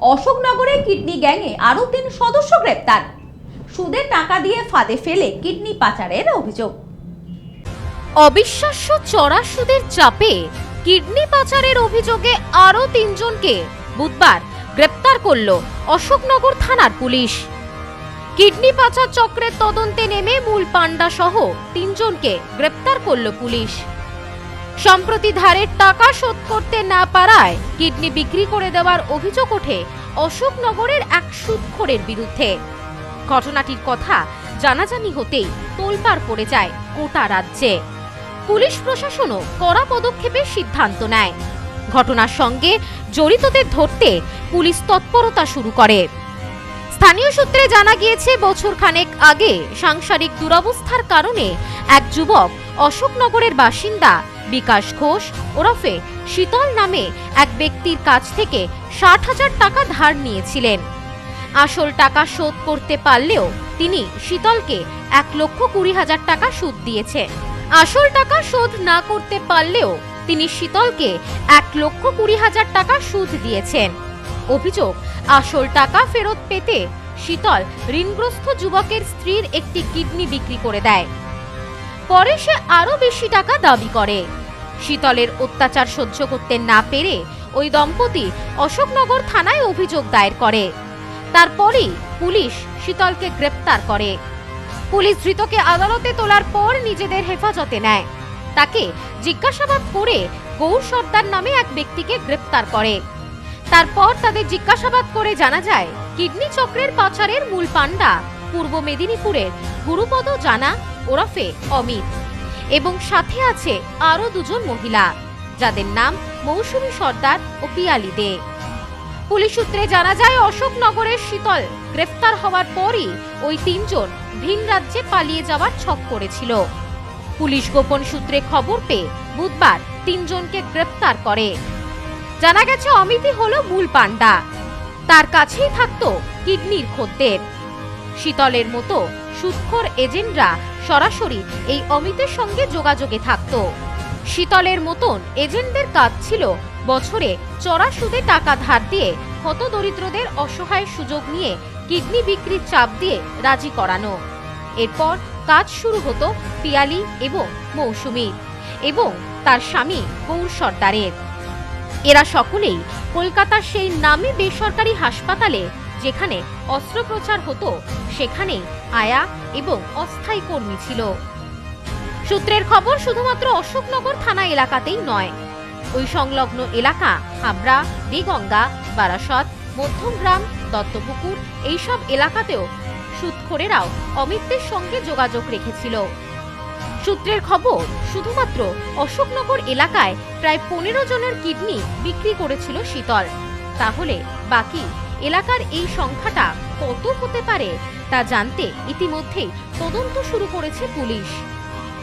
অশোকনগরে kidney গ্যাংয়ে আরও তিন সদস্য গ্রেপ্তার। সুদের টাকা দিয়ে ফাঁদে ফেলে কিডনি পাচারের অভিযোগ। অবিশ্বাস্য চড়া সুদের চাপে কিডনি পাচারের অভিযোগে আরও তিনজনকে বুধবার গ্রেপ্তার করল অশোকনগর থানার পুলিশ। কিডনি পাচার চক্রের তদন্তে নেমে মূল পান্ডা সহ তিনজনকে গ্রেপ্তার করল পুলিশ। সম্প্রতি ধারের টাকা শোধ করতে না পারায় কিডনি বিক্রি করে দেওয়ার অভিযোগ ওঠে অশোকনগরের এক সুদখোরের বিরুদ্ধে। ঘটনাটির কথা জানাজানি হতেই তোলপাড় পড়ে যায় গোটা রাজ্যে। পুলিশ প্রশাসনও কড়া পদক্ষেপের সিদ্ধান্ত নেয়। ঘটনার সঙ্গে জড়িতদের ধরতে পুলিশ তৎপরতা শুরু করে। স্থানীয় সূত্রে জানা গিয়েছে বছর খানেক আগে সাংসারিক দুরবস্থার কারণে এক যুবক অশোকনগরের বাসিন্দা বিকাশ ঘোষ ওরফে শীতল নামে এক ব্যক্তির কাছ থেকে ষাট হাজার টাকা ধার নিয়েছিলেন। আসল টাকা শোধ করতে পারলেও তিনি শীতলকে এক লক্ষ কুড়ি হাজার টাকা সুদ দিয়েছেন। আসল টাকা শোধ না করতে পারলেও তিনি শীতলকে এক লক্ষ কুড়ি হাজার টাকা সুদ দিয়েছেন। অভিযোগ, আসল টাকা ফেরত পেতে শীতল ঋণগ্রস্ত যুবকের স্ত্রীর একটি কিডনি বিক্রি করে দেয়। পরে সে আরও বেশি টাকা দাবি করে। শীতলের অত্যাচার সহ্য করতে না পেরে ওই দম্পতি অশোকনগর থানায় অভিযোগ দায়ের করে। তারপরেই পুলিশ শীতলকে গ্রেপ্তার করে। পুলিশ ধৃতকে আদালতে তোলার পর নিজেদের হেফাজতে নেয়। তাকে জিজ্ঞাসাবাদ করে গৌর সর্দার নামে এক ব্যক্তিকে গ্রেপ্তার করে। তারপর তাদের জিজ্ঞাসাবাদ করে জানা যায়, কিডনি চক্রের পাচারের মূল পান্ডা পূর্ব মেদিনীপুরের গুরুপদ জানা, ওরফে অমিত। এবং সাথে আছে আরও দুজন মহিলা, যাদের নাম মৌসুমী সর্দার ও পিয়ালি দে। পুলিশ সূত্রে জানা যায়, অশোকনগরের শীতল গ্রেফতার হওয়ার পরই ওই তিনজন ভিন রাজ্যে পালিয়ে যাওয়ার ছক করেছিল। পুলিশ গোপন সূত্রে খবর পেয়ে বুধবার তিনজনকে গ্রেপ্তার করে। জানা গেছে অমিতি হলো মূল পান্ডা তার কাছেই থাকতো কিডনির খদ্দের। শীতলের মতো সুৎখর এজেন্টরা সরাসরি এই অমিতের সঙ্গে যোগাযোগে থাকতো। শীতলের মতন এজেন্টদের কাজ ছিল বছরে চড়া সুদে টাকা ধার দিয়ে হতদরিদ্রদের অসহায় সুযোগ নিয়ে কিডনি বিক্রির চাপ দিয়ে রাজি করানো। এরপর কাজ শুরু হতো পিয়ালি এবং মৌসুমী এবং তার স্বামী গৌর সর্দারের। এরা সকলেই কলকাতার সেই নামী বেসরকারি হাসপাতালে যেখানে অস্ত্রোপচার হতো সেখানে আয়া এবং অস্থায়ী কর্মী ছিল। সূত্রের খবর, শুধুমাত্র অশোকনগর থানা এলাকাতেই নয়। ওই সংলগ্ন এলাকা হাবড়া, দিগঙ্গা, বারাসত, মধ্যমগ্রাম, দত্তপুকুর এইসব এলাকাতেও সুৎখোরেরাও অমিতদের সঙ্গে যোগাযোগ রেখেছিল। সূত্রের খবর, শুধুমাত্র অশোকনগর এলাকায় প্রায় পনেরো জনের কিডনি বিক্রি করেছিল শীতল। তাহলে বাকি এলাকার এই সংখ্যাটা কত হতে পারে তা জানতে ইতিমধ্যেই তদন্ত শুরু করেছে পুলিশ।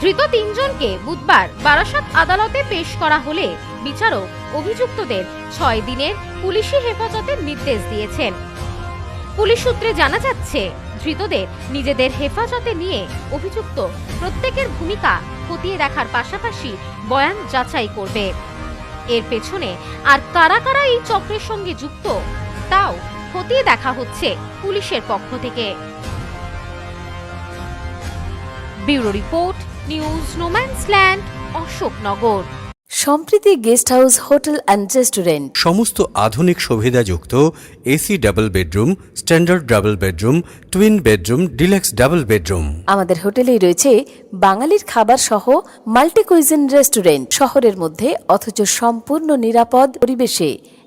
ধৃত তিনজনকে বুধবার বারাসাত আদালতে পেশ করা হলে বিচারক অভিযুক্তদের ছয় দিনের পুলিশি হেফাজতের নির্দেশ দিয়েছেন। পুলিশ সূত্রে জানা যাচ্ছে, ধৃতদের নিজেদের হেফাজতে নিয়ে অভিযুক্ত প্রত্যেকের ভূমিকা খতিয়ে দেখার পাশাপাশি বয়ান যাচাই করবে। এর পেছনে আর কারা কারা এই চক্রের সঙ্গে যুক্ত তাও খতিয়ে দেখা হচ্ছে পুলিশের পক্ষ থেকে। Bureau report news no man's land Ashoknagar. Sampriti guest house hotel and restaurant. সমস্ত আধুনিক সুবিধাযুক্ত AC double bedroom standard double bedroom twin bedroom deluxe double bedroom. আমাদের হোটেলেই রয়েছে বাঙালির খাবার সহ মাল্টি কুইজিন রেস্টুরেন্ট শহরের মধ্যে অথচ সম্পূর্ণ নিরাপদ পরিবেশে।